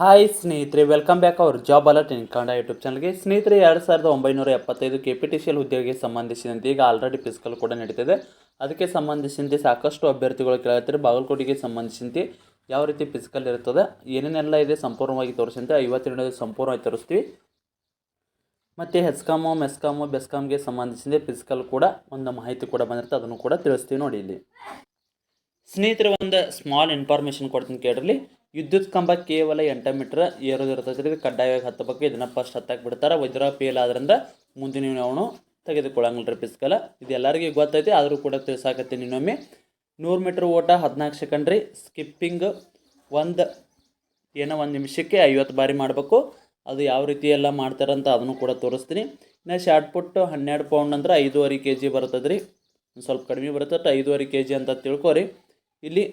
Hi ಸ್ನೇಹಿತರೆ welcome back ಅವ್ರ job alert in Kannada YouTube ಚಾನಲ್ಗೆ ಸ್ನೇಹಿತರೆ, ಎರಡು ಸಾವಿರದ ಒಂಬೈನೂರ ಎಪ್ಪತ್ತೈದು K P T C L ಹುದ್ದೆಗೆ ಸಂಬಂಧಿಸಿದಂತೆ ಈಗ ಆಲ್ರೆಡಿ ಫಿಸಿಕಲ್ ಕೂಡ ನಡೀತಿದೆ. ಅದಕ್ಕೆ ಸಂಬಂಧಿಸಿದಂತೆ ಸಾಕಷ್ಟು ಅಭ್ಯರ್ಥಿಗಳು ಕೇಳುತ್ತಾರೆ ಬಾಗಲಕೋಟೆಗೆ ಸಂಬಂಧಿಸಿದಂತೆ ಯಾವ ರೀತಿ ಫಿಸಿಕಲ್ ಇರ್ತದೆ ಏನೇನೆಲ್ಲ ಇದೆ ಸಂಪೂರ್ಣವಾಗಿ ತೋರಿಸಿದಂತೆ ಐವತ್ತೆರಡು ಸಂಪೂರ್ಣವಾಗಿ ತೋರಿಸ್ತೀವಿ. ಮತ್ತು ಹೆಸ್ಕಾಮು ಮೆಸ್ಕಾಮು ಬೆಸ್ಕಾಮ್ಗೆ ಸಂಬಂಧಿಸಿದಂತೆ ಫಿಸಿಕಲ್ ಕೂಡ ಒಂದು ಮಾಹಿತಿ ಕೂಡ ಬಂದಿರುತ್ತೆ. ಅದನ್ನು ಕೂಡ ತಿಳಿಸ್ತೀವಿ ನೋಡಿ ಇಲ್ಲಿ. ಸ್ನೇಹಿತರೆ, ಒಂದು ಸ್ಮಾಲ್ ಇನ್ಫಾರ್ಮೇಷನ್ ಕೊಡ್ತೀನಿ ಕೇಳ್ರಿ. ವಿದ್ಯುತ್ ಕಂಬ ಕೇವಲ ಎಂಟು ಮೀಟ್ರ್ ಏರೋದು ಇರ್ತೈತೆ ರೀ ಕಡ್ಡಾಯವಾಗಿ ಹತ್ತಬೇಕು ಇದನ್ನು ಫಸ್ಟ್ ಹತ್ತಕ್ಕೆ ಬಿಡ್ತಾರೆ. ವಜ್ರ ಫೇಲ್ ಆದ್ರಿಂದ ಮುಂದೆ ನೀವು ಅವನು ತೆಗೆದುಕೊಳ್ಳಂಗಿಲ್ಲ ರೀ ಪಿಸ್ಕಲ ಇದು ಎಲ್ಲರಿಗೂ ಗೊತ್ತೈತಿ, ಆದರೂ ಕೂಡ ತಿಳಿಸಾಕತ್ತೀನಿ ಇನ್ನೊಮ್ಮೆ. ನೂರು ಮೀಟ್ರ್ ಓಟ ಹದಿನಾಲ್ಕು ಸೆಕೆಂಡ್ ರೀ. ಸ್ಕಿಪ್ಪಿಂಗ್ ಒಂದು, ಏನೋ ಒಂದು ನಿಮಿಷಕ್ಕೆ ಐವತ್ತು ಬಾರಿ ಮಾಡಬೇಕು. ಅದು ಯಾವ ರೀತಿ ಎಲ್ಲ ಮಾಡ್ತಾರಂತ ಅದನ್ನು ಕೂಡ ತೋರಿಸ್ತೀನಿ. ಇನ್ನು ಶಾರ್ಟ್ ಪುಟ್ ಹನ್ನೆರಡು ಪೌಂಡ್ ಅಂದ್ರೆ ಐದೂವರೆ ಕೆ ಜಿ ಬರ್ತದೆ ರೀ ಸ್ವಲ್ಪ ಕಡಿಮೆ ಬರ್ತದೆ ಐದೂವರೆ ಕೆ ಜಿ ಅಂತ ತಿಳ್ಕೊರಿ. ಇಲ್ಲಿ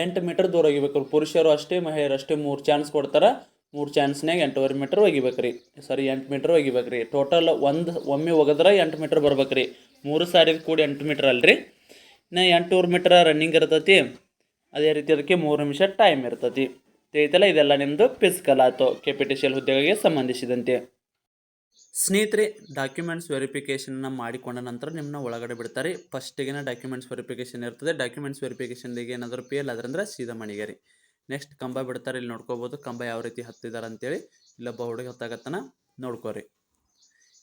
ಎಂಟು ಮೀಟರ್ ದೂರ ಒಗಿಬೇಕು. ಪುರುಷರು ಅಷ್ಟೇ, ಮಹಿಳೆಯರು ಅಷ್ಟೇ ಮೂರು ಚಾನ್ಸ್ ಕೊಡ್ತಾರೆ. ಮೂರು ಚಾನ್ಸ್ನಾಗ ಎಂಟೂವರೆ ಮೀಟ್ರ್ ಒಗಿಬೇಕು ರೀ ಸಾರಿ, ಎಂಟು ಮೀಟ್ರ್ ಒಗಿಬೇಕು ರೀ ಟೋಟಲ್ ಒಂದು, ಒಮ್ಮೆ ಒಗದ್ರೆ ಎಂಟು ಮೀಟ್ರ್ ಬರ್ಬೇಕು ರೀ ಮೂರು ಸಾರಿ ಕೂಡಿ ಎಂಟು ಮೀಟ್ರ್ ಅಲ್ರಿ. ಇನ್ನು ಎಂಟೂವರೆ ಮೀಟ್ರ್ ರನ್ನಿಂಗ್ ಇರ್ತೈತಿ. ಅದೇ ರೀತಿ ಅದಕ್ಕೆ ಮೂರು ನಿಮಿಷ ಟೈಮ್ ಇರ್ತೈತಿ. ತಿಳಿತಲ್ಲ, ಇದೆಲ್ಲ ನಿಮ್ಮದು ಫಿಸಿಕಲ್ ಆಯಿತು. K P T C L ಹುದ್ದೆಗಳಿಗೆ ಸಂಬಂಧಿಸಿದಂತೆ. ಸ್ನೇಹಿತರೆ ಡಾಕ್ಯುಮೆಂಟ್ಸ್ ವೆರಿಫಿಕೇಷನ್ನ ಮಾಡಿಕೊಂಡ ನಂತರ ನಿಮ್ಮನ್ನ ಒಳಗಡೆ ಬಿಡ್ತಾರೆ. ಫಸ್ಟಿಗೆ ಡಾಕ್ಯುಮೆಂಟ್ಸ್ ವೆರಿಫಿಕೇಶನ್ ಇರ್ತದೆ. ಡಾಕ್ಯುಮೆಂಟ್ಸ್ ವೆರಿಫಿಕೇಷನ್ಗೆ ಏನಾದರೂ ಪೇಲ್ ಆದ್ರಂದ್ರೆ ಸೀದಾ ಮಣಿಗೇರಿ. ನೆಕ್ಸ್ಟ್ ಕಂಬ ಬಿಡ್ತಾರೆ, ಇಲ್ಲಿ ನೋಡ್ಕೋಬೋದು. ಕಂಬ ಯಾವ ರೀತಿ ಹತ್ತಿದ್ದಾರೆ ಅಂತೇಳಿ ಇಲ್ಲೊಬ್ಬ ಹುಡುಗ ಹತ್ತಾಗತ್ತನ ನೋಡ್ಕೋರಿ.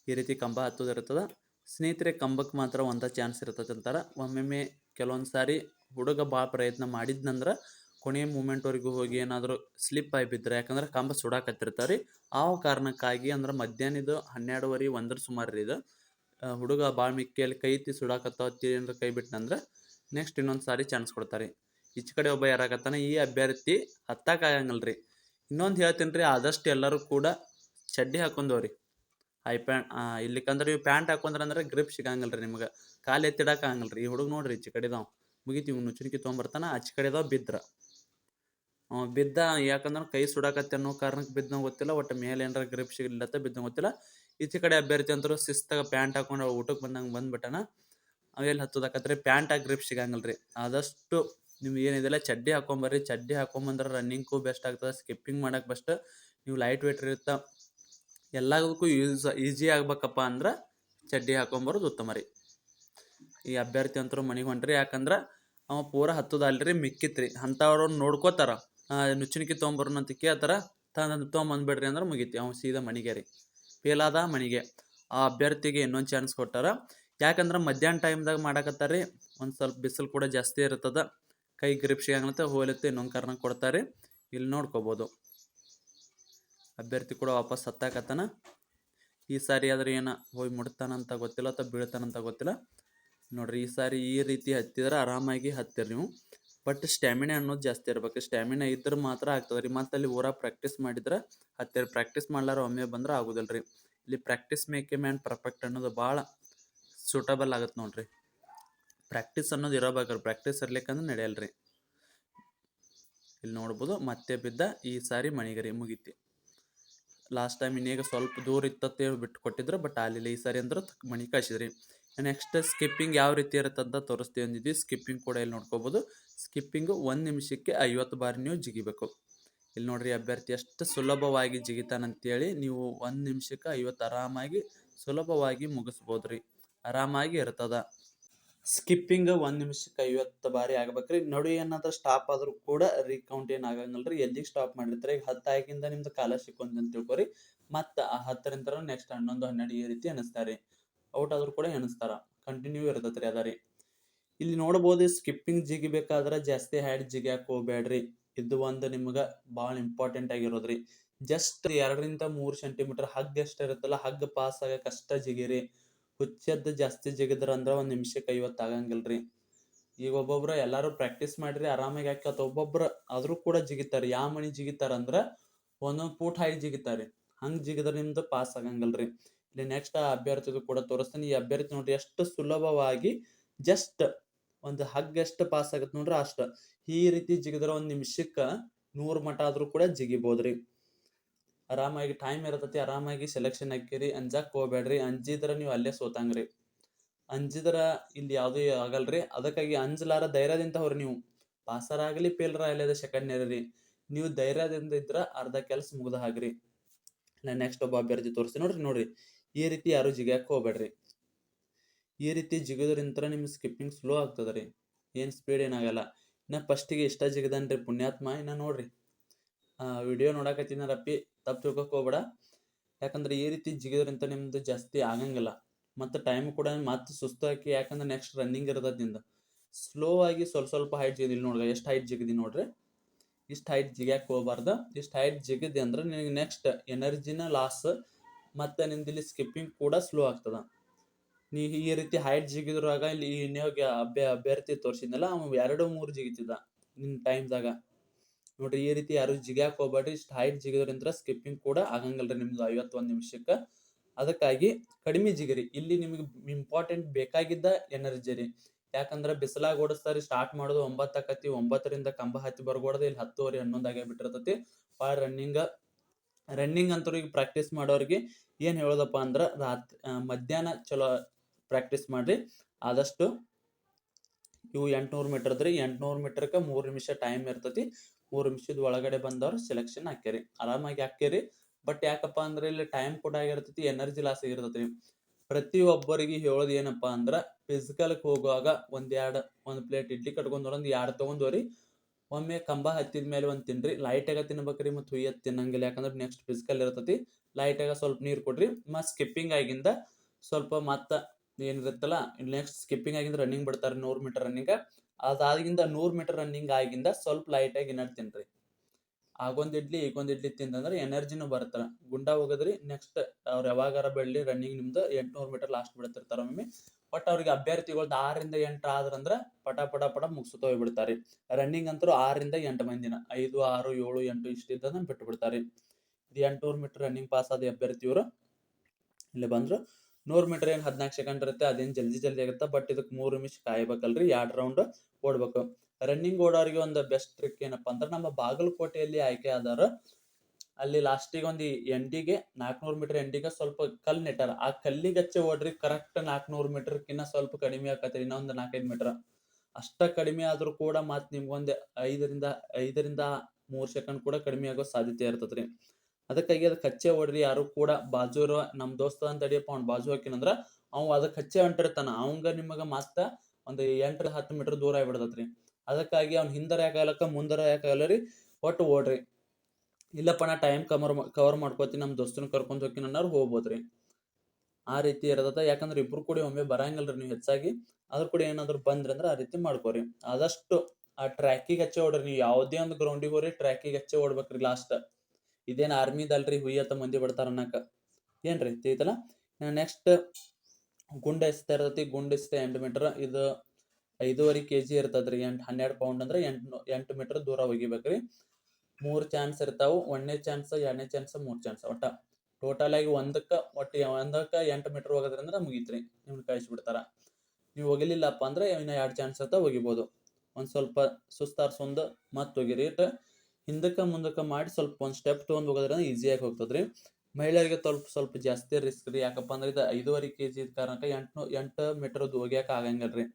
ಈ ರೀತಿ ಕಂಬ ಹತ್ತೋದಿರ್ತದೆ. ಸ್ನೇಹಿತರೆ ಕಂಬಕ್ಕೆ ಮಾತ್ರ ಒಂದ ಚಾನ್ಸ್ ಇರ್ತದೆ ಅಂತಾರೆ. ಒಮ್ಮೊಮ್ಮೆ ಕೆಲವೊಂದು ಸಾರಿ ಹುಡುಗ ಭಾಳ ಪ್ರಯತ್ನ ಮಾಡಿದ್ನಂದ್ರೆ ಕೊನೆಯ ಮೂಮೆಂಟ್ವರೆಗೂ ಹೋಗಿ ಏನಾದರೂ ಸ್ಲಿಪ್ ಆಗಿ ಬಿದ್ದರೆ ಯಾಕಂದ್ರೆ ಕಂಬ ಸುಡಾಕತ್ತಿರ್ತಾರೆ. ಆ ಕಾರಣಕ್ಕಾಗಿ ಅಂದ್ರೆ ಮಧ್ಯಾಹ್ನದ ಹನ್ನೆರಡುವರೆ, ಒಂದರ ಸುಮಾರು ರೀ ಇದು ಹುಡುಗ ಭಾಳ ಮಿಕ್ಕಿಯಲ್ಲಿ ಕೈ ಎತ್ತಿ ಸುಡಾಕತ್ತಿ ಏನಾರ ಕೈ ಬಿಟ್ಟನಂದ್ರೆ ನೆಕ್ಸ್ಟ್ ಇನ್ನೊಂದು ಸಾರಿ ಚಾನ್ಸ್ ಕೊಡ್ತಾರೆ. ಈಚೆ ಕಡೆ ಒಬ್ಬ ಯಾರಾಗತ್ತಾನ ಈ ಅಭ್ಯರ್ಥಿ ಹತ್ತಕ್ಕಾಗಂಗಿಲ್ಲ ರೀ ಇನ್ನೊಂದು ಹೇಳ್ತೀನಿ ರೀ ಆದಷ್ಟು ಎಲ್ಲರೂ ಕೂಡ ಚಡ್ಡಿ ಹಾಕೊಂಡವ್ರಿ. ಐ ಪ್ಯಾಂಟ್ ಇಲ್ಲಿಕಂದ್ರೆ ನೀವು ಪ್ಯಾಂಟ್ ಹಾಕೊಂಡ್ರೆ ಅಂದ್ರೆ ಗ್ರಿಪ್ ಸಿಗಂಗಿಲ್ಲ ರೀ ನಿಮ್ಗೆ. ಕಾಲು ಎತ್ತಿಡಕ್ಕೆ ರೀ ಈ ಹುಡುಗ ನೋಡ್ರಿ ಈಚೆ ಕಡೆದಾವ್. ಮುಗಿತು, ಇವ್ನು ನುಚ್ಚುಣಿಕೆ ತೊಗೊಂಬರ್ತಾನ, ಆಚೆ ಕಡೆದಾವ್ ಬಿದ್ರ. ಅವ ಬಿದ್ದ ಯಾಕಂದ್ರೆ ಕೈ ಸುಡಾಕತ್ತೆ ಅನ್ನೋ ಕಾರಣಕ್ಕೆ ಬಿದ್ದ ಗೊತ್ತಿಲ್ಲ, ಒಟ್ಟು ಮೇಲೆ ಏನಾರ ಗ್ರಿಪ್ ಸಿಗಲಿಲ್ಲತ್ತ ಬಿದ್ದ ಗೊತ್ತಿಲ್ಲ. ಈಚೆ ಕಡೆ ಅಭ್ಯರ್ಥಿ ಅಂತರೂ ಶಿಸ್ತಾಗ ಪ್ಯಾಂಟ್ ಹಾಕೊಂಡು ಊಟಕ್ಕೆ ಬಂದಂಗೆ ಬಂದ್ಬಿಟ್ಟನ. ಅವೆಲ್ಲಿ ಹತ್ತೋದಾಕತ್ರಿ? ಪ್ಯಾಂಟ್ ಆಗಿ ಗ್ರಿಪ್ ಸಿಗಂಗಿಲ್ಲ ರೀ ಆದಷ್ಟು ನಿಮ್ಗೆ ಏನಿದೆಲ್ಲ ಚಡ್ಡಿ ಹಾಕೊಂಬರ್ರಿ ಚಡ್ಡಿ ಹಾಕೊಂಬಂದ್ರೆ ರನ್ನಿಂಗ್ಗೂ ಬೆಸ್ಟ್ ಆಗ್ತದೆ ಸ್ಕಿಪ್ಪಿಂಗ್ ಮಾಡಕ್ಕೆ ಬೆಸ್ಟ್ ನೀವು ಲೈಟ್ ವೇಟ್ ಇರುತ್ತೆ, ಎಲ್ಲದಕ್ಕೂ ಯೂಸ್ ಈಸಿ ಆಗ್ಬೇಕಪ್ಪ ಅಂದ್ರೆ ಚಡ್ಡಿ ಹಾಕೊಂಬರೋದು ಉತ್ತಮ ರೀ. ಈ ಅಭ್ಯರ್ಥಿ ಅಂತರೂ ಮನೆಗೆ ಹೊಂಟ್ರಿ, ಯಾಕಂದ್ರೆ ಅವ ಪೂರ ಹತ್ತದಲ್ರಿ ಮಿಕ್ಕಿತ್ರಿ. ಅಂಥವ್ರು ನೋಡ್ಕೋತಾರ. ನುಚ್ಚುಣಿಕೆ ತೊಗೊಂಬರೋಣ ಅಂತ ಕೇಳ್ತಾರ ತಂದು ತೊಗೊಂಬಂದ್ಬಿಡ್ರಿ ಅಂದ್ರೆ ಮುಗೀತಿ. ಅವ್ನು ಸೀದಾ ಮನೆಗೆ ರೀ. ಆದ ಮಣಿಗೆ. ಆ ಅಭ್ಯರ್ಥಿಗೆ ಇನ್ನೊಂದು ಚಾನ್ಸ್ ಕೊಟ್ಟಾರ. ಯಾಕಂದ್ರೆ ಮಧ್ಯಾಹ್ನ ಟೈಮ್ದಾಗ ಮಾಡಾಕತ್ತಾರ ರೀ. ಒಂದು ಸ್ವಲ್ಪ ಬಿಸಿಲು ಕೂಡ ಜಾಸ್ತಿ ಇರ್ತದ ಕೈ ಗ್ರಿಪ್ ಸಿಗಂಗತ್ತೆ ಹೋಲತ್ತೆ ಇನ್ನೊಂದು ಕಾರಣ ಕೊಡ್ತಾರೆ ಇಲ್ಲಿ ನೋಡ್ಕೋಬೋದು. ಅಭ್ಯರ್ಥಿ ಕೂಡ ವಾಪಸ್ ಹತ್ತಾಕತ್ತಾನ ಈ ಸಾರಿ ಆದ್ರೆ ಏನ ಹೋಗಿ ಮುಡ್ತಾನಂತ ಗೊತ್ತಿಲ್ಲ ಅಥವಾ ಬೀಳ್ತಾನಂತ ಗೊತ್ತಿಲ್ಲ. ನೋಡ್ರಿ, ಈ ಸಾರಿ ಈ ರೀತಿ ಹತ್ತಿದ್ರೆ ಆರಾಮಾಗಿ ಹತ್ತಿರಿ ನೀವು. ಬಟ್ ಸ್ಟ್ಯಾಮಿನ ಅನ್ನೋದು ಜಾಸ್ತಿ ಇರ್ಬೇಕು. ಸ್ಟ್ಯಾಮಿನ ಇದ್ರೆ ಮಾತ್ರ ಆಗ್ತದೆ ರೀ. ಮತ್ತು ಅಲ್ಲಿ ಊರ ಪ್ರಾಕ್ಟೀಸ್ ಮಾಡಿದ್ರೆ ಹತ್ತಿರ ಪ್ರಾಕ್ಟೀಸ್ ಮಾಡ್ಲಾರ ಒಮ್ಮೆ ಬಂದ್ರೆ ಆಗೋದಿಲ್ಲ ರೀ. ಇಲ್ಲಿ ಪ್ರಾಕ್ಟೀಸ್ ಮೇಕೆ ಮ್ಯಾನ್ ಪರ್ಫೆಕ್ಟ್ ಅನ್ನೋದು ಭಾಳ ಸೂಟಬಲ್ ಆಗುತ್ತೆ ನೋಡ್ರಿ. ಪ್ರಾಕ್ಟೀಸ್ ಅನ್ನೋದು ಇರಬೇಕ್ರಿ. ಪ್ರಾಕ್ಟೀಸ್ ಇರ್ಲಿಕ್ಕಂದ್ರೆ ನಡೆಯಲ್ಲ ರೀ. ಇಲ್ಲಿ ನೋಡ್ಬೋದು, ಮತ್ತೆ ಬಿದ್ದ ಈ ಸಾರಿ ಮಣಿಗರಿ ಮುಗೀತಿ. ಲಾಸ್ಟ್ ಟೈಮ್ ಇನ್ನೀಗ ಸ್ವಲ್ಪ ದೂರ ಇತ್ತತ್ತೆ ಬಿಟ್ಟು ಕೊಟ್ಟಿದ್ರು ಬಟ್ ಆಗಲಿಲ್ಲ ಈ ಸಾರಿ ಅಂದ್ರೆ ಮಣಿ ಕಳಿಸಿದ್ರಿ ನೆಕ್ಸ್ಟ್ ಸ್ಕಿಪ್ಪಿಂಗ್ ಯಾವ ರೀತಿ ಇರುತ್ತೆ ಅಂತ ತೋರಿಸ್ತೀವಿ ಅಂದಿದ್ವಿ. ಸ್ಕಿಪ್ಪಿಂಗ್ ಕೂಡ ಇಲ್ಲಿ ನೋಡ್ಕೋಬೋದು. ಸ್ಕಿಪ್ಪಿಂಗು ಒಂದು ನಿಮಿಷಕ್ಕೆ ಐವತ್ತು ಬಾರಿ ನೀವು ಜಿಗಿಬೇಕು. ಇಲ್ಲಿ ನೋಡ್ರಿ ಅಭ್ಯರ್ಥಿ ಎಷ್ಟು ಸುಲಭವಾಗಿ ಜಿಗಿತಾನಂತೇಳಿ ನೀವು ಒಂದು ನಿಮಿಷಕ್ಕೆ ಐವತ್ತು ಆರಾಮಾಗಿ ಸುಲಭವಾಗಿ ಮುಗಿಸ್ಬೋದು ರೀ ಆರಾಮಾಗಿ ಇರ್ತದ. ಸ್ಕಿಪ್ಪಿಂಗ್ ಒಂದು ನಿಮಿಷಕ್ಕೆ ಐವತ್ತು ಬಾರಿ ಆಗ್ಬೇಕ್ರಿ. ನಡು ಏನಾದ್ರೂ ಸ್ಟಾಪ್ ಆದರೂ ಕೂಡ ರೀಕೌಂಟ್ ಏನು ಆಗಂಗಿಲ್ಲ ರೀ ಎಲ್ಲಿಗೆ ಸ್ಟಾಪ್ ಮಾಡಿರ್ತಾರೆ? ಈಗ ಹತ್ತು ಆಗಿಂದ ನಿಮ್ದು ಕಾಲ ಅಂತ ತಿಳ್ಕೊರಿ. ಮತ್ತು ಆ ಹತ್ತರಿಂದ ನೆಕ್ಸ್ಟ್ ಹನ್ನೊಂದು, ಹನ್ನೆರಡು ಈ ರೀತಿ ಎಣಿಸ್ತಾರೆ. ಔಟ್ ಆದರೂ ಕೂಡ ಎಣಿಸ್ತಾರ. ಕಂಟಿನ್ಯೂ ಇರ್ತೈತೆ ರೀ ಅದ ರೀ. ಇಲ್ಲಿ ನೋಡ್ಬೋದು ಸ್ಕಿಪ್ಪಿಂಗ್ ಜಿಗಿಬೇಕಾದ್ರೆ ಜಾಸ್ತಿ ಹ್ಯಾಡ್ ಜಿಗ್ಯಾಕ ಹೋಗ್ಬೇಡ್ರಿ ಇದು ಒಂದು ನಿಮ್ಗೆ ಭಾಳ ಇಂಪಾರ್ಟೆಂಟ್ ಆಗಿರೋದ್ರಿ ಜಸ್ಟ್ ಎರಡರಿಂದ ಮೂರು ಸೆಂಟಿಮೀಟರ್ ಹಗ್ ಎಷ್ಟು ಇರುತ್ತಲ್ಲ ಹಗ್ ಪಾಸ್ ಆಗಕ್ಕೆ ಅಷ್ಟ ಜಿಗಿರಿ ಹುಚ್ಚದ್ದು ಜಾಸ್ತಿ ಜಿಗಿದ್ರ ಅಂದ್ರೆ ಒಂದು ನಿಮಿಷಕ್ಕೆ ಐವತ್ತು ಆಗಂಗಿಲ್ರಿ ಈಗ ಒಬ್ಬೊಬ್ರು ಎಲ್ಲರೂ ಪ್ರಾಕ್ಟೀಸ್ ಮಾಡಿರಿ, ಆರಾಮಾಗಿ ಹಾಕತ್ತ ಒಬ್ಬೊಬ್ರು ಆದರೂ ಕೂಡ ಜಿಗಿತಾರೆ. ಯಾವ ಮಣಿ ಜಿಗಿತಾರ ಅಂದ್ರೆ ಒಂದೊಂದು ಪೂಟ್ ಹೈ ಜಿಗಿತಾರೆ ಹಂಗೆ ಜಿಗಿದ್ರೆ ನಿಮ್ದು ಪಾಸ್ ಆಗಂಗಿಲ್ರಿ ಇಲ್ಲಿ ನೆಕ್ಸ್ಟ್ ಆ ಅಭ್ಯರ್ಥಿದು ಕೂಡ ತೋರಿಸ್ತೀನಿ. ಈ ಅಭ್ಯರ್ಥಿ ನೋಡ್ರಿ, ಎಷ್ಟು ಸುಲಭವಾಗಿ ಜಸ್ಟ್ ಒಂದು ಹಗ್ ಎಷ್ಟು ಪಾಸ್ ಆಗತ್ತೆ ನೋಡ್ರಿ ಅಷ್ಟ. ಈ ರೀತಿ ಜಿಗಿದ್ರೆ ಒಂದು ನಿಮಿಷಕ್ಕೆ ನೂರು ಮಟ ಆದ್ರೂ ಕೂಡ ಜಿಗಿಬೋದ್ರಿ. ಆರಾಮಾಗಿ ಟೈಮ್ ಇರತೈತಿ, ಆರಾಮಾಗಿ ಸೆಲೆಕ್ಷನ್ ಹಾಕಿರಿ ಅಂಜಾಕ್ ಹೋಗ್ಬೇಡ್ರಿ. ಅಂಜಿದ್ರ ನೀವು ಅಲ್ಲೇ ಸೋತಂಗ್ರಿ. ಅಂಜಿದ್ರ ಇಲ್ಲಿ ಯಾವುದೂ ಆಗಲ್ರಿ. ಅದಕ್ಕಾಗಿ ಅಂಜಲಾರ ಧೈರ್ಯದಿಂದ ಅವ್ರಿ ನೀವು. ಪಾಸರ್ ಆಗಲಿ, ಪೇಲ್ರ ಆಗಲಿ ಸೆಕೆಂಡ್ ರೀ. ನೀವು ಧೈರ್ಯದಿಂದ ಇದ್ರ ಅರ್ಧ ಕೆಲಸ ಮುಗ್ದ ಹಾಗ್ರಿ. ನಾ ನೆಕ್ಸ್ಟ್ ಒಬ್ಬ ಅಭ್ಯರ್ಥಿ ತೋರಿಸ್ತೀನಿ. ನೋಡ್ರಿ ನೋಡ್ರಿ. ಈ ರೀತಿ ಯಾರು ಜಿಗ್ಯಾಕೆ ಹೋಗ್ಬೇಡ್ರಿ. ಈ ರೀತಿ ಜಿಗಿದ್ರಿಂತ ನಿಮ್ಗೆ ಸ್ಕಿಪ್ಪಿಂಗ್ ಸ್ಲೋ ಆಗ್ತದೆ ರೀ. ಏನು ಸ್ಪೀಡ್ ಏನಾಗಲ್ಲ ಇನ್ನು ಫಸ್ಟಿಗೆ ಇಷ್ಟ ಜಿಗದನ್ರಿ ಪುಣ್ಯಾತ್ಮ, ಇನ್ನ ನೋಡ್ರಿ. ವಿಡಿಯೋ ನೋಡಕತ್ತೀನರಪ್ಪಿ ತಪ್ಪು ತಿಳ್ಕೊಕ್ ಹೋಗ್ಬೇಡ. ಯಾಕಂದ್ರೆ ಈ ರೀತಿ ಜಿಗಿದ್ರಿಂತ ನಿಮ್ದು ಜಾಸ್ತಿ ಆಗಂಗಿಲ್ಲ. ಮತ್ತು ಟೈಮ್ ಕೂಡ ಮತ್ತೆ ಸುಸ್ತು ಹಾಕಿ ಯಾಕಂದ್ರೆ ನೆಕ್ಸ್ಟ್ ರನ್ನಿಂಗ್ ಇರೋದ್ರಿಂದ ಸ್ಲೋ ಆಗಿ ಸ್ವಲ್ಪ ಸ್ವಲ್ಪ ಹೈಟ್ ಜಿಗಿದಿಲ್ಲ ನೋಡ್ರಿ ಎಷ್ಟು ಹೈಟ್ ಜಿಗಿದಿ ನೋಡ್ರಿ. ಇಷ್ಟು ಹೈಟ್ ಜಿಗ್ಯಾಕೆ ಹೋಗ್ಬಾರ್ದು. ಇಷ್ಟು ಹೈಟ್ ಜಿಗಿದೆ ಅಂದ್ರೆ ನಿನಗೆ ನೆಕ್ಸ್ಟ್ ಎನರ್ಜಿನ ಲಾಸ್ ಮತ್ತು ನಿಂದಿಲ್ಲಿ ಸ್ಕಿಪ್ಪಿಂಗ್ ಕೂಡ ಸ್ಲೋ ಆಗ್ತದ. ನೀ ಈ ರೀತಿ ಹೈಟ್ ಜಿಗಿದ್ರಾಗ ಇಲ್ಲಿ ಇನ್ನೋಗಿ ಅಭ್ಯ ಅಭ್ಯರ್ಥಿ ತೋರಿಸಿದ್ನಲ್ಲ, ಅವ ಎರಡು ಮೂರು ಜಿಗಿತಿದ್ದ ನಿನ್ನ ಟೈಮ್ದಾಗ ನೋಡ್ರಿ, ಈ ರೀತಿ ಯಾರು ಜಿಗ್ಯಾಕ್ ಹೋಗ್ಬೇಡ್ರಿ ಇಷ್ಟು ಹೈಟ್ ಜಿಗಿದ್ರಿಂದ ಸ್ಕಿಪ್ಪಿಂಗ್ ಕೂಡ ಆಗಂಗಿಲ್ಲ ರೀ ನಿಮ್ದು ಐವತ್ತೊಂದು ನಿಮಿಷಕ್ಕೆ. ಅದಕ್ಕಾಗಿ ಕಡಿಮೆ ಜಿಗಿರಿ. ಇಲ್ಲಿ ನಿಮಗೆ ಇಂಪಾರ್ಟೆಂಟ್ ಬೇಕಾಗಿದ್ದ ಎನರ್ಜಿ ರೀ. ಯಾಕಂದ್ರೆ ಬಿಸಿಲಾಗ ಓಡಿಸ್ತಾರೆ ಸ್ಟಾರ್ಟ್ ಮಾಡೋದು ಒಂಬತ್ತು ಆಕತಿ ಒಂಬತ್ತರಿಂದ ಕಂಬ ಹತ್ತಿ ಬರ್ಗೋಡ್ದು ಇಲ್ಲಿ ಹತ್ತುವರೆ ಹನ್ನೊಂದು ಆಗೇ ಬಿಟ್ಟಿರ್ತೈತಿ ಭಾಳ ರನ್ನಿಂಗ್ ರನ್ನಿಂಗ್ ಈಗ ಪ್ರಾಕ್ಟೀಸ್ ಮಾಡೋರಿಗೆ ಏನು ಹೇಳೋದಪ್ಪ ಅಂದ್ರೆ ರಾತ್ ಆ, ಮಧ್ಯಾಹ್ನ ಚಲೋ ಪ್ರಾಕ್ಟೀಸ್ ಮಾಡಿರಿ. ಆದಷ್ಟು ಇವು ಎಂಟುನೂರು ಮೀಟರ್ ರೀ ಎಂಟುನೂರು ಮೀಟರ್ಗೆ ಮೂರು ನಿಮಿಷ ಟೈಮ್ ಇರ್ತೈತಿ. ಮೂರು ನಿಮಿಷದ ಒಳಗಡೆ ಬಂದವ್ರು ಸೆಲೆಕ್ಷನ್ ಹಾಕ್ಯಾರಿ. ಆರಾಮಾಗಿ ಹಾಕ್ಯಾರಿ. ಬಟ್ ಯಾಕಪ್ಪ ಅಂದ್ರೆ ಇಲ್ಲಿ ಟೈಮ್ ಕೂಡ ಆಗಿರ್ತೈತಿ ಎನರ್ಜಿ ಲಾಸ್ ಆಗಿರ್ತೈತಿ ಪ್ರತಿಯೊಬ್ಬರಿಗೆ ಹೇಳೋದು ಏನಪ್ಪ ಅಂದ್ರೆ ಫಿಸಿಕಲ್ಗೆ ಹೋಗುವಾಗ ಒಂದೆರಡು ಒಂದು ಪ್ಲೇಟ್ ಇಡ್ಲಿ ಕಟ್ಕೊಂಡು ಒಂದು ಎರಡು ತೊಗೊಂಡೋರಿ ಒಮ್ಮೆ ಕಂಬ ಹತ್ತಿದ ಮೇಲೆ ಒಂದು ತಿನ್ರಿ ಲೈಟಾಗ ತಿನ್ಬೇಕ್ರಿ ಮತ್ತು ಹುಯ್ಯ ತಿನ್ನಂಗಿಲ್ಲ, ಯಾಕಂದ್ರೆ ನೆಕ್ಸ್ಟ್ ಫಿಸಿಕಲ್ ಇರ್ತೈತಿ. ಲೈಟಾಗ ಸ್ವಲ್ಪ ನೀರು ಕೊಡ್ರಿ, ಮತ್ತು ಸ್ಕಿಪ್ಪಿಂಗ್ ಆಗಿಂದ ಸ್ವಲ್ಪ ಮತ್ತೆ ಏನಿರುತ್ತಲ್ಲ ನೆಕ್ಸ್ಟ್ ಸ್ಕಿಪ್ಪಿಂಗ್ ಆಗಿಂದ ರನ್ನಿಂಗ್ ಬಿಡ್ತಾರೆ ನೂರು ಮೀಟರ್ ರನ್ನಿಂಗ್ ಅದಾಗಿಂದ ನೂರು ಮೀಟರ್ ರನ್ನಿಂಗ್ ಆಗಿಂದ ಸ್ವಲ್ಪ ಲೈಟಾಗಿ ಏನಾರು ತಿನ್ರಿ. ಆಗೊಂದು ಇಡ್ಲಿ, ಈಗೊಂದು ಇಡ್ಲಿ ತಿಂದಂದ್ರೆ ಎನರ್ಜಿನೂ ಬರ್ತಾರೆ ಗುಂಡ ಹೋಗದ್ರಿ ನೆಕ್ಸ್ಟ್ ಅವ್ರು ಯಾವಾಗಾರ ಬೆಳ್ಳಿ ರನ್ನಿಂಗ್ ನಿಮ್ದು ಎಂಟ್ನೂರು ಮೀಟರ್ ಲಾಸ್ಟ್ ಬಿಡ್ತಿರ್ತಾರೆ ಒಮ್ಮೆ. ಬಟ್ ಅವ್ರಿಗೆ ಅಭ್ಯರ್ಥಿಗಳ್ದು ಆರರಿಂದ ಎಂಟು ಆದ್ರಂದ್ರೆ ಪಟ ಪಟ ಪಟ ಮುಗಿಸ್ತಾ ಹೋಗ್ಬಿಡ್ತಾರೆ. ರನ್ನಿಂಗ್ ಅಂತೂ ಆರರಿಂದ ಎಂಟು ಮಂದಿನ ಐದು, ಆರು, ಏಳು, ಎಂಟು ಇಷ್ಟಿದ್ದದನ್ನ ಬಿಟ್ಟು ಬಿಡ್ತಾರೆ. ಇದು ಎಂಟುನೂರು ಮೀಟರ್ ರನ್ನಿಂಗ್ ಪಾಸ್ ಆದ ಅಭ್ಯರ್ಥಿಯವರು ಇಲ್ಲಿ ಬಂದ್ರು. ನೂರು ಮೀಟರ್ ಏನು ಹದಿನಾಲ್ಕು ಸೆಕೆಂಡ್ ಇರುತ್ತೆ, ಅದೇನು ಜಲ್ದಿ ಜಲ್ದಿ ಆಗುತ್ತೆ ಬಟ್ ಇದಕ್ಕೆ ಮೂರು ನಿಮಿಷ ಕಾಯ್ಬೇಕಲ್ರಿ, ಎರಡು ರೌಂಡ್ ಓಡ್ಬೇಕು. ರನ್ನಿಂಗ್ ಓಡೋರಿಗೆ ಒಂದು ಬೆಸ್ಟ್ ಟ್ರಿಕ್ ಏನಪ್ಪ ಅಂದ್ರೆ ನಮ್ಮ ಬಾಗಲಕೋಟೆಯಲ್ಲಿ ಆಯ್ಕೆ ಆದವರು ಅಲ್ಲಿ ಲಾಸ್ಟಿಗೆ ಒಂದು ಎಂಡಿಗೆ ನಾಲ್ಕುನೂರು ಮೀಟರ್ ಎಂಡಿಗೆ ಸ್ವಲ್ಪ ಕಲ್ಲು ನೆಟ್ಟಾರ. ಆ ಕಲ್ಲಿಗೆ ಓಡ್ರಿ ಕರೆಕ್ಟ್ ನಾಲ್ಕುನೂರು ಮೀಟರ್ಕಿನ್ನ ಸ್ವಲ್ಪ ಕಡಿಮೆ ಆಕತ್ರಿ, ಇನ್ನೊಂದು ನಾಲ್ಕೈದು ಮೀಟರ್ ಅಷ್ಟ ಕಡಿಮೆ ಆದರೂ ಕೂಡ ಮತ್ತೆ ನಿಮ್ಗೊಂದು ಐದರಿಂದ ಐದರಿಂದ ಮೂರು ಸೆಕೆಂಡ್ ಕೂಡ ಕಡಿಮೆ ಆಗೋ ಸಾಧ್ಯತೆ ಇರ್ತದ್ರಿ ಅದಕ್ಕಾಗಿ ಅದಕ್ಕೆ ಹಚ್ಚೆ ಓಡ್ರಿ ಯಾರು ಕೂಡ ಬಾಜು ಇರೋ ನಮ್ಮ ದೋಸ್ತ ಅಂತ ತಡಿಯಪ್ಪ ಅವ್ನು ಬಾಜು ಹಾಕಿನಂದ್ರ ಅವ್ ಅದಕ್ಕೆ ಹಚ್ಚೆ ಹೊಂಟಿರ್ತಾನ. ಅವಂಗ ನಿಮಗೆ ಮತ್ತೆ ಒಂದು ಎಂಟರಿಂದ ಹತ್ತು ಮೀಟರ್ ದೂರ ಆಗ್ಬಿಡ್ತೈತ್ರಿ. ಅದಕ್ಕಾಗಿ ಅವ್ನು ಹಿಂದರ ಯಾಕಾಗಲಕ್ಕ ಮುಂದರ ಯಾಕಾಗಲ್ಲ ರೀ ಒಟ್ಟು ಓಡ್ರಿ. ಇಲ್ಲಪ್ಪ, ನಾ ಟೈಮ್ ಕವರ್ ಕವರ್ ಮಾಡ್ಕೋತೀನಿ ನಮ್ಮ ದೋಸ್ತನ ಕರ್ಕೊಂಡು ಹೋಗಿ ಅನ್ನೋರು ಹೋಗ್ಬೋದ್ರಿ. ಆ ರೀತಿ ಇರ್ತದ ಯಾಕಂದ್ರೆ ಇಬ್ರು ಕೂಡ ಒಮ್ಮೆ ಬರಂಗಿಲ್ಲ ರೀ ನೀವು ಹೆಚ್ಚಾಗಿ. ಅದ್ರ ಕೂಡ ಏನಾದ್ರು ಬಂದ್ರಿ ಅಂದ್ರೆ ಆ ರೀತಿ ಮಾಡ್ಕೋರಿ. ಆದಷ್ಟು ಆ ಟ್ರ್ಯಾಕಿಗೆ ಹಚ್ಚೆ ಓಡ್ರಿ, ನೀವು ಯಾವುದೇ ಒಂದು ಗ್ರೌಂಡಿಗೆ ಹೋಗ್ರಿ ಟ್ರ್ಯಾಕಿಗೆ ಹಚ್ಚೆ ಓಡ್ಬೇಕ್ರಿ ಲಾಸ್ಟ್ ಇದೇನು ಆರ್ಮಿದಲ್ರಿ ಹುಯ್ಯತ್ತ ಮಂದಿ ಬಿಡ್ತಾರ ಅನ್ನಕ. ಏನ್ರಿ, ತಿಳಿತಲ್ಲ? ನೆಕ್ಸ್ಟ್ ಗುಂಡ ಎಸ್ತಾ ಇರ್ತೈತಿ, ಗುಂಡ ಎಸ್ತ ಎಂಟು ಮೀಟರ್ ಇದು ಐದೂವರೆ ಕೆ ಜಿ ಇರ್ತದ್ರಿ, ಎಂಟು, ಹನ್ನೆರಡು ಪೌಂಡ್ ಅಂದ್ರೆ ಎಂಟು ಎಂಟು ಮೀಟರ್ ದೂರ ಒಗಿಬೇಕ್ರಿ. ಮೂರು ಚಾನ್ಸ್ ಇರ್ತಾವು, ಒಂದನೇ ಚಾನ್ಸ್ ಎರಡನೇ ಚಾನ್ಸ್ ಮೂರು ಚಾನ್ಸ್ ಒಟ್ಟ. ಟೋಟಲ್ ಆಗಿ ಒಂದಕ್ಕೆ ಒಟ್ಟು ಒಂದಕ್ಕೆ ಎಂಟು ಮೀಟರ್ ಹೋಗೋದ್ರಿಂದ ಮುಗೀತ್ರಿ, ನಿಮ್ಗೆ ಕಳಿಸ್ಬಿಡ್ತಾರ. ನೀವು ಒಗಿಲಿಲ್ಲಪ್ಪ ಅಂದ್ರೆ ಇನ್ನು ಎರಡು ಚಾನ್ಸ್ ಅಂತ ಒಗಿಬೋದು ಒಂದು ಸ್ವಲ್ಪ ಸುಸ್ತಾರ್ಸೊಂದು ಮತ್ತೆ ಒಗಿರಿ ಇಟ್ಟು ಹಿಂದಕ್ಕೆ ಮುಂದಕ್ಕೆ ಮಾಡಿ ಸ್ವಲ್ಪ ಒಂದು ಸ್ಟೆಪ್ ತೊಗೊಂಡು ಹೋಗೋದ್ರಿಂದ ಈಸಿಯಾಗಿ ಹೋಗ್ತದ್ರಿ. ಮಹಿಳೆಯರಿಗೆ ಸ್ವಲ್ಪ ಸ್ವಲ್ಪ ಜಾಸ್ತಿ ರಿಸ್ಕ್ ರೀ. ಯಾಕಪ್ಪ ಅಂದ್ರೆ ಇದು ಐದುವರೆ ಕೆ ಜಿ ಕಾರಣಕ್ಕೆ ಎಂಟು ಎಂಟು ಮೀಟರ್ದು ಒಗ್ಯಾಕೆ ಆಗಂಗಿಲ್ಲ ರೀ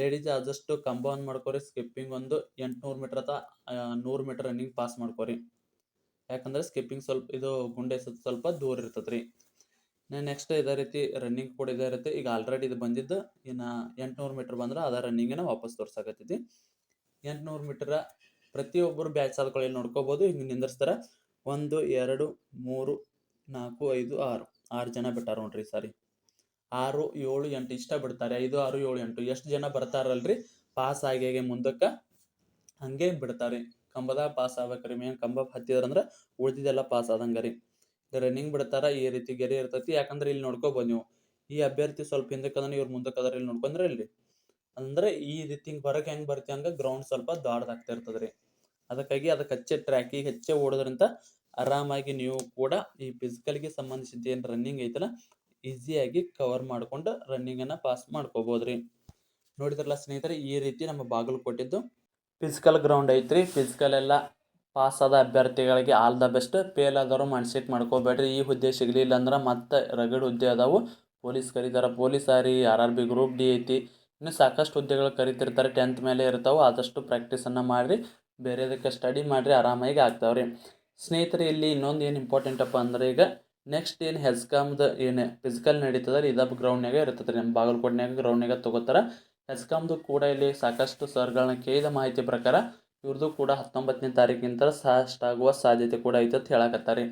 ಲೇಡೀಸ್ ಆದಷ್ಟು ಕಂಬೌಂಡ್ ಮಾಡ್ಕೊರಿ ಸ್ಕಿಪ್ಪಿಂಗ್ ಒಂದು ಎಂಟುನೂರು ಮೀಟರ್ ಅಥವಾ ನೂರು ಮೀಟರ್ ರನ್ನಿಂಗ್ ಪಾಸ್ ಮಾಡ್ಕೊರಿ. ಯಾಕಂದ್ರೆ ಸ್ಕಿಪ್ಪಿಂಗ್ ಸ್ವಲ್ಪ, ಇದು ಗುಂಡೆ ಸ್ವಲ್ಪ ದೂರ ಇರ್ತದೆ ರೀ ನೆಕ್ಸ್ಟ್ ಇದೇ ರೀತಿ ರನ್ನಿಂಗ್ ಕೂಡ ಇದೇ ರೀತಿ, ಈಗ ಆಲ್ರೆಡಿ ಇದು ಬಂದಿದ್ದು, ಇನ್ನು ಎಂಟುನೂರು ಮೀಟರ್ ಬಂದ್ರೆ ಅದ ರನ್ನಿಂಗನ್ನು ವಾಪಸ್ ತೋರ್ಸಾಕತ್ತೈತಿ. ಎಂಟುನೂರು ಮೀಟರ್ ಪ್ರತಿಯೊಬ್ಬರು ಬ್ಯಾಚ್ ಆದ್ಕೊಳ್ಳಿ ನೋಡ್ಕೋಬೋದು, ಹಿಂಗೆ ನಿಂದಿರ್ಸ್ತಾರೆ. ಒಂದು, ಎರಡು, ಮೂರು, ನಾಲ್ಕು, ಐದು, ಆರು ಆರು ಜನ ಬಿಟ್ಟಾರ ನೋಡ್ರಿ ಸಾರಿ. ಆರು, ಏಳು, ಎಂಟು ಇಷ್ಟ ಬಿಡ್ತಾರೆ ಐದು, ಆರು, ಏಳು, ಎಂಟು. ಎಷ್ಟು ಜನ ಬರ್ತಾರಲ್ರಿ? ಪಾಸ್ ಆಗಿ ಮುಂದಕ್ಕೆ? ಹಂಗೆ ಬಿಡ್ತಾರೆ. ಕಂಬದಾಗ ಪಾಸ್ ಆಗ್ಬೇಕ್ರಿ. ಮೇನ್ ಕಂಬ ಹತ್ತಿದ್ರಂದ್ರೆ ಉಳಿದಿದೆಲ್ಲ ಪಾಸ್ ಆದಂಗೆ ರೀ. ರನ್ನಿಂಗ್ ಬಿಡ್ತಾರ, ಈ ರೀತಿ ಗೆರೆ ಇರ್ತೈತಿ. ಯಾಕಂದ್ರೆ ಇಲ್ಲಿ ನೋಡ್ಕೋಬೋದು ನೀವು. ಈ ಅಭ್ಯರ್ಥಿ ಸ್ವಲ್ಪ ಹಿಂದಕ್ಕೆ ಇವ್ರ ಮುಂದಕ್ಕೆ ಅದ್ರ ಇಲ್ಲಿ ನೋಡ್ಕೊಂಡ್ರೆ ಇಲ್ಲಿ ಅಂದ್ರೆ ಈ ರೀತಿ ಹಿಂಗೆ ಹೊರಗೆ ಹೆಂಗೆ ಬರ್ತಿ ಹಂಗೆ ಗ್ರೌಂಡ್ ಸ್ವಲ್ಪ ದಾಡ್ದಾಗ್ತಾ ಇರ್ತದ್ರಿ ಅದಕ್ಕಾಗಿ ಅದಕ್ಕೆ ಹಚ್ಚೆ ಟ್ರ್ಯಾಕಿಗೆ ಹೆಚ್ಚೆ ಓಡೋದ್ರಿಂದ ಆರಾಮಾಗಿ ನೀವು ಕೂಡ ಈ ಫಿಸಿಕಲ್ಗೆ ಸಂಬಂಧಿಸಿದ ಏನು ರನ್ನಿಂಗ್ ಐತಲ್ಲ ಈಸಿಯಾಗಿ ಕವರ್ ಮಾಡ್ಕೊಂಡು ರನ್ನಿಂಗನ್ನು ಪಾಸ್ ಮಾಡ್ಕೋಬೋದ್ರಿ. ನೋಡಿದ್ರಲ್ಲ ಸ್ನೇಹಿತರೆ, ಈ ರೀತಿ ನಮ್ಮ ಬಾಗಲಕೋಟಿದ್ದು ಫಿಸಿಕಲ್ ಗ್ರೌಂಡ್ ಐತ್ರಿ. ಫಿಸಿಕಲ್ ಎಲ್ಲ ಪಾಸ್ ಆದ ಅಭ್ಯರ್ಥಿಗಳಿಗೆ ಆಲ್ ದ ಬೆಸ್ಟ್ ಫೇಲ್ ಆದವರು ಮನ್ಸಿಗೆ ಮಾಡ್ಕೋಬೇಡ್ರಿ. ಈ ಹುದ್ದೆ ಸಿಗಲಿಲ್ಲ ಅಂದ್ರೆ ಮತ್ತೆ ರಗಡ್ ಹುದ್ದೆ ಅದಾವು. ಪೊಲೀಸ್ ಕರೀತಾರೆ. ಪೊಲೀಸ್ ಆರಿ R R B group D ಐತಿ. ಇನ್ನು ಸಾಕಷ್ಟು ಹುದ್ದೆಗಳು ಕರಿತಿರ್ತಾರೆ. ಟೆಂತ್ ಮೇಲೆ ಇರ್ತಾವೆ. ಆದಷ್ಟು ಪ್ರಾಕ್ಟೀಸನ್ನು ಮಾಡಿರಿ. ಬೇರೆದಕ್ಕೆ ಸ್ಟಡಿ ಮಾಡಿರಿ. ಆರಾಮಾಗಿ ಆಗ್ತಾವ್ರಿ. ಸ್ನೇಹಿತರೆ, ಇಲ್ಲಿ ಇನ್ನೊಂದು ಏನು ಇಂಪಾರ್ಟೆಂಟಪ್ಪ ಅಂದ್ರೆ ಈಗ ನೆಕ್ಸ್ಟ್ ಏನು ಹೆಸ್ಕಾಮ್ದು ಏನು ಫಿಸಿಕಲ್ ನಡೀತದೆ ರೀ ಗ್ರೌಂಡ್ನಾಗೆ ಗ್ರೌಂಡ್ನಾಗ ಇರ್ತದೆ. ರೀ ನಮ್ಮ ಬಾಗಲಕೋಟ್ನಾಗ ಗ್ರೌಂಡ್ನಾಗ ತೊಗೋತಾರೆ. ಹೆಸ್ಕಾಮ್ದು ಕೂಡ ಇಲ್ಲಿ ಸಾಕಷ್ಟು ಸರ್ಗಳನ್ನ ಕೇಳಿದ ಮಾಹಿತಿ ಪ್ರಕಾರ ಇವ್ರದ್ದು ಕೂಡ ಹತ್ತೊಂಬತ್ತನೇ ತಾರೀಕಿಂತ ಸಾಸ್ಟ್ ಆಗುವ ಸಾಧ್ಯತೆ ಕೂಡ ಐತೆ ಅಂತ ಹೇಳಕತ್ತಾರೆ.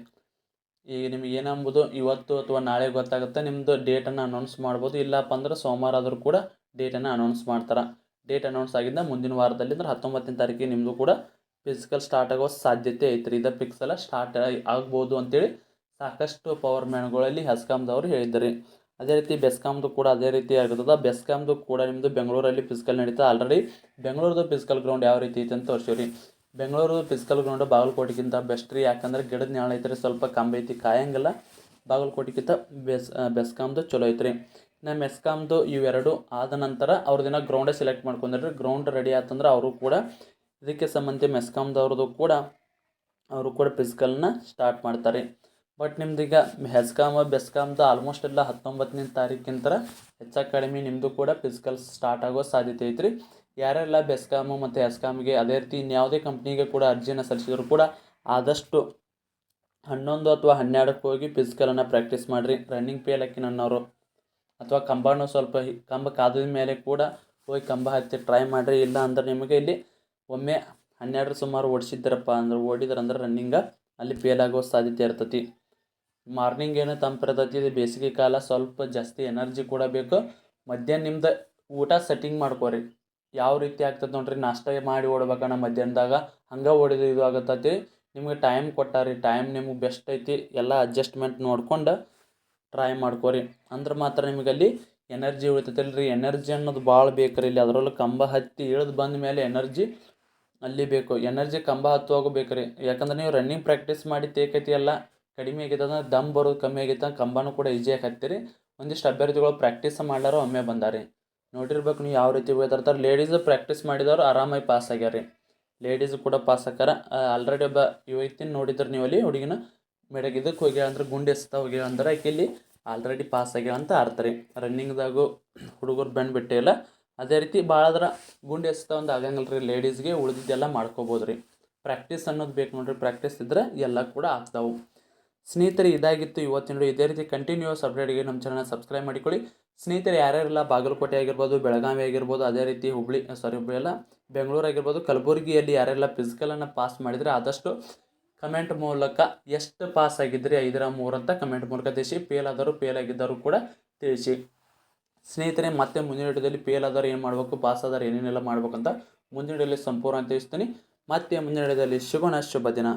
ಈಗ ನಿಮ್ಗೆ ಏನಂಬುದು ಇವತ್ತು ಅಥವಾ ನಾಳೆ ಗೊತ್ತಾಗುತ್ತೆ. ನಿಮ್ಮದು ಡೇಟನ್ನು ಅನೌನ್ಸ್ ಮಾಡ್ಬೋದು. ಇಲ್ಲಪ್ಪ ಅಂದ್ರೆ ಸೋಮವಾರ ಆದರೂ ಕೂಡ ಡೇಟನ್ನು ಅನೌನ್ಸ್ ಮಾಡ್ತಾರೆ. ಡೇಟ್ ಅನೌನ್ಸ್ ಆಗಿದ್ದ ಮುಂದಿನ ವಾರದಲ್ಲಿ ಅಂದ್ರೆ ಹತ್ತೊಂಬತ್ತನೇ ತಾರೀಕಿಗೆ ನಿಮ್ಮದು ಕೂಡ ಫಿಸಿಕಲ್ ಸ್ಟಾರ್ಟ್ ಆಗೋ ಸಾಧ್ಯತೆ ಐತ್ರಿ. ಇದು ಫಿಕ್ಸ್ ಎಲ್ಲ ಸ್ಟಾರ್ಟ್ ಆಗ್ಬೋದು ಅಂತೇಳಿ ಸಾಕಷ್ಟು ಪವರ್ ಮ್ಯಾನ್ಗಳಲ್ಲಿ ಹೆಸ್ಕಾಮ್ದವ್ರು ಹೇಳಿದ್ದಾರೆ. ಅದೇ ರೀತಿ ಬೆಸ್ಕಾಮ್ದು ಕೂಡ ಅದೇ ರೀತಿ ಆಗಿರ್ತದೆ. ಬೆಸ್ಕಾಮ್ದು ಕೂಡ ನಿಮ್ಮದು ಬೆಂಗಳೂರಲ್ಲಿ ಫಿಸಿಕಲ್ ನಡೀತದೆ ಆಲ್ರೆಡಿ ಬೆಂಗಳೂರದು ಫಿಸಿಕಲ್ ಗ್ರೌಂಡ್ ಯಾವ ರೀತಿ ಐತೆ ಅಂತ ತೋರಿಸಿವ್ರಿ ಬೆಂಗಳೂರು ಫಿಸಿಕಲ್ ಗ್ರೌಂಡ್ ಬಾಗಲಕೋಟೆಗಿಂತ ಬೆಸ್ಟ್ ರೀ. ಯಾಕಂದ್ರೆ ಗಿಡದ ನ್ಯಾಳ ಐತ್ರಿ, ಸ್ವಲ್ಪ ಕಂಬ ಐತಿ, ಕಾಯಂಗಿಲ್ಲ. ಬಾಗಲಕೋಟೆಗಿಂತ ಬೆಸ್ ಬೆಸ್ಕಾಮ್ದು ಚಲೋ ಐತ್ರಿ. ನಮ್ಮ ಮೆಸ್ಕಾಮ್ದು ಇವೆರಡು ಆದ ನಂತರ ಅವ್ರದಿನ ಗ್ರೌಂಡೇ ಸೆಲೆಕ್ಟ್ ಮಾಡ್ಕೊಂಡ್ರಿ. ಗ್ರೌಂಡ್ ರೆಡಿ ಆತಂದ್ರೆ ಅವರು ಕೂಡ ಇದಕ್ಕೆ ಸಂಬಂಧಿ ಮೆಸ್ಕಾಮ್ದವ್ರದ್ದು ಕೂಡ ಅವರು ಕೂಡ ಫಿಸಿಕಲ್ನ ಸ್ಟಾರ್ಟ್ ಮಾಡ್ತಾರೆ. ಬಟ್ ನಿಮ್ದೀಗ ಹೆಸ್ಕಾಮ ಬೆಸ್ಕಾಮ್ದು ಆಲ್ಮೋಸ್ಟ್ ಎಲ್ಲ ಹತ್ತೊಂಬತ್ತನೇ ತಾರೀಕಿಂತ ಹೆಚ್ಚು ಕಡಿಮೆ ನಿಮ್ಮದು ಕೂಡ ಫಿಸಿಕಲ್ ಸ್ಟಾರ್ಟ್ ಆಗೋ ಸಾಧ್ಯತೆ ಐತ್ರಿ. ಯಾರೆಲ್ಲ ಬೆಸ್ಕಾಮು ಮತ್ತು ಹೆಸ್ಕಾಮ್ಗೆ ಅದೇ ರೀತಿ ಇನ್ಯಾವುದೇ ಕಂಪ್ನಿಗೆ ಕೂಡ ಅರ್ಜಿಯನ್ನು ಸಲ್ಲಿಸಿದ್ರು ಕೂಡ ಆದಷ್ಟು ಹನ್ನೊಂದು ಅಥವಾ ಹನ್ನೆರಡಕ್ಕೆ ಹೋಗಿ ಫಿಸಿಕಲನ್ನು ಪ್ರಾಕ್ಟೀಸ್ ಮಾಡಿರಿ. ರನ್ನಿಂಗ್ ಪೇಲಕ್ಕಿ ನನ್ನವರು ಅಥವಾ ಕಂಬನೂ ಸ್ವಲ್ಪ ಕಂಬ ಕಾದ ಮೇಲೆ ಕೂಡ ಹೋಗಿ ಕಂಬ ಹತ್ತಿ ಟ್ರೈ ಮಾಡಿರಿ. ಇಲ್ಲ ಅಂದ್ರೆ ನಿಮಗೆ ಇಲ್ಲಿ ಒಮ್ಮೆ ಹನ್ನೆರಡರ ಸುಮಾರು ಓಡಿಸಿದ್ದೀರಪ್ಪ ಅಂದ್ರೆ ಓಡಿದ್ರಂದ್ರೆ ರನ್ನಿಂಗ ಅಲ್ಲಿ ಫೇಲ್ ಆಗೋ ಸಾಧ್ಯತೆ ಇರ್ತೈತಿ. ಮಾರ್ನಿಂಗ್ ಏನು ತಂಪಿರ್ತೈತಿ ಇದು ಬೇಸಿಗೆ ಕಾಲ ಸ್ವಲ್ಪ ಜಾಸ್ತಿ ಎನರ್ಜಿ ಕೂಡ ಬೇಕು. ಮಧ್ಯಾಹ್ನ ನಿಮ್ದು ಊಟ ಸೆಟ್ಟಿಂಗ್ ಮಾಡ್ಕೋರಿ. ಯಾವ ರೀತಿ ಆಗ್ತದೆ ನೋಡ್ರಿ, ನಾಷ್ಟ ಮಾಡಿ ಓಡ್ಬೇಕಣ್ಣ ಮಧ್ಯಾಹ್ನದಾಗ, ಹಂಗೆ ಓಡಿದ್ರೆ ಇದು ಆಗತ್ತೈತಿ ನಿಮಗೆ ಟೈಮ್ ಕೊಟ್ಟಾರಿ ಟೈಮ್ ನಿಮ್ಗೆ ಬೆಸ್ಟ್ ಐತಿ. ಎಲ್ಲ ಅಡ್ಜಸ್ಟ್ಮೆಂಟ್ ನೋಡ್ಕೊಂಡು ಟ್ರೈ ಮಾಡ್ಕೊರಿ. ಅಂದ್ರೆ ಮಾತ್ರ ನಿಮಗೆ ಅಲ್ಲಿ ಎನರ್ಜಿ ಉಳಿತೈತಲ್ಲ ರೀ ಎನರ್ಜಿ ಅನ್ನೋದು ಭಾಳ ಬೇಕು ಇಲ್ಲಿ. ಅದರಲ್ಲೂ ಕಂಬ ಹತ್ತಿ ಇಳಿದು ಬಂದ ಮೇಲೆ ಎನರ್ಜಿ ಅಲ್ಲಿ ಬೇಕು. ಎನರ್ಜಿ ಕಂಬ ಹತ್ತುವಾಗ ಬೇಕು ಯಾಕಂದ್ರೆ ನೀವು ರನ್ನಿಂಗ್ ಪ್ರಾಕ್ಟೀಸ್ ಮಾಡಿ ತೇಕೈತಿ ಎಲ್ಲ ಕಡಿಮೆ ಆಗೈತೆ ಅಂದ್ರೆ ದಮ್ ಬರೋದು ಕಮ್ಮಿ ಆಗಿತ್ತ ಕಂಬನೂ ಕೂಡ ಈಸಿಯಾಗಿ ಹತ್ತಿರಿ. ಒಂದಿಷ್ಟು ಅಭ್ಯರ್ಥಿಗಳು ಪ್ರಾಕ್ಟೀಸ್ ಮಾಡ್ಲಾರ ಒಮ್ಮೆ ಬಂದಾರಿ. ನೋಡಿರ್ಬೇಕು ನೀವು ಯಾವ ರೀತಿ ಹೋಗ್ತಿರ್ತಾರೆ ಲೇಡೀಸ್ ಪ್ರಾಕ್ಟೀಸ್ ಮಾಡಿದವರು ಆರಾಮಾಗಿ ಪಾಸ್ ಆಗ್ಯಾರ. ಲೇಡೀಸ್ ಕೂಡ ಪಾಸ್ ಆಕಾರ ಆಲ್ರೆಡಿ ಒಬ್ಬ ಯುವತಿನ ನೋಡಿದ್ರೆ ನೀವು ಅಲ್ಲಿ ಹುಡುಗಿನ ಮೆಡಗಿದ್ದಕ್ಕೆ ಹೋಗ್ಯಾಳ ಅಂದ್ರೆ ಗುಂಡಿ ಎಸ್ತಾ ಹೋಗ್ಯಾಳ ಅಂದ್ರೆ ಆಕೆ ಇಲ್ಲಿ ಆಲ್ರೆಡಿ ಪಾಸ್ ಆಗ್ಯಾಳ ಅಂತ ಆಡ್ತಾರೆ ರನ್ನಿಂಗ್ದಾಗು ಹುಡುಗರು ಬೆಂಡ್ ಬಿಟ್ಟಿಲ್ಲ ಅದೇ ರೀತಿ ಭಾಳದ್ರ ಗುಂಡು ಎಸ್ತಾ ಒಂದು ಆಗಂಗಿಲ್ಲ ರೀ. ಲೇಡೀಸ್ಗೆ ಉಳಿದಿದ್ದೆಲ್ಲ ಮಾಡ್ಕೋಬೋದು ರೀ. ಪ್ರಾಕ್ಟೀಸ್ ಅನ್ನೋದು ಬೇಕು ನೋಡ್ರಿ. ಪ್ರಾಕ್ಟೀಸ್ ಇದ್ರೆ ಎಲ್ಲ ಕೂಡ ಆಗ್ತಾವೆ. ಸ್ನೇಹಿತರೆ, ಇದಾಗಿತ್ತು ಇವತ್ತಿನ. ಇದೇ ರೀತಿ ಕಂಟಿನ್ಯೂಸ್ ಅಪ್ಡೇಟ್ಗೆ ನಮ್ಮ ಚಾನಲ್ನ ಸಬ್ಸ್ಕ್ರೈಬ್ ಮಾಡಿಕೊಳ್ಳಿ. ಸ್ನೇಹಿತರೆ, ಯಾರ್ಯಾರೆಲ್ಲ ಬಾಗಲಕೋಟೆ ಆಗಿರ್ಬೋದು, ಬೆಳಗಾವಿ ಆಗಿರ್ಬೋದು, ಅದೇ ರೀತಿ ಹುಬ್ಳಿ ಸಾರಿ ಹುಬ್ಳಿ ಎಲ್ಲ ಬೆಂಗಳೂರು ಆಗಿರ್ಬೋದು, ಕಲಬುರಗಿಯಲ್ಲಿ ಯಾರೆಲ್ಲ ಫಿಸಿಕಲನ್ನು ಪಾಸ್ ಮಾಡಿದರೆ ಆದಷ್ಟು ಕಮೆಂಟ್ ಮೂಲಕ ಎಷ್ಟು ಪಾಸ್ ಆಗಿದ್ದರೆ ಐದರ ಮೂರು ಅಂತ ಕಮೆಂಟ್ ಮೂಲಕ ತಿಳಿಸಿ. ಫೇಲ್ ಆದವರು ಫೇಲ್ ಆಗಿದ್ದರೂ ಕೂಡ ತಿಳಿಸಿ. ಸ್ನೇಹಿತರೆ, ಮತ್ತೆ ಮುಂದಿನ ವಿಡಿಯೋದಲ್ಲಿ ಫೇಲ್ ಆದವ್ರು ಏನು ಮಾಡಬೇಕು ಪಾಸ್ ಆದರೆ ಏನೇನೆಲ್ಲ ಮಾಡ್ಬೇಕಂತ ಮುಂದಿನ ವಿಡಿಯೋದಲ್ಲಿ ಸಂಪೂರ್ಣ ತಿಳಿಸ್ತೀನಿ. ಮತ್ತೆ ಮುಂದಿನ ವಿಡಿಯೋದಲ್ಲಿ ಶುಭನ ಶುಭ ದಿನ.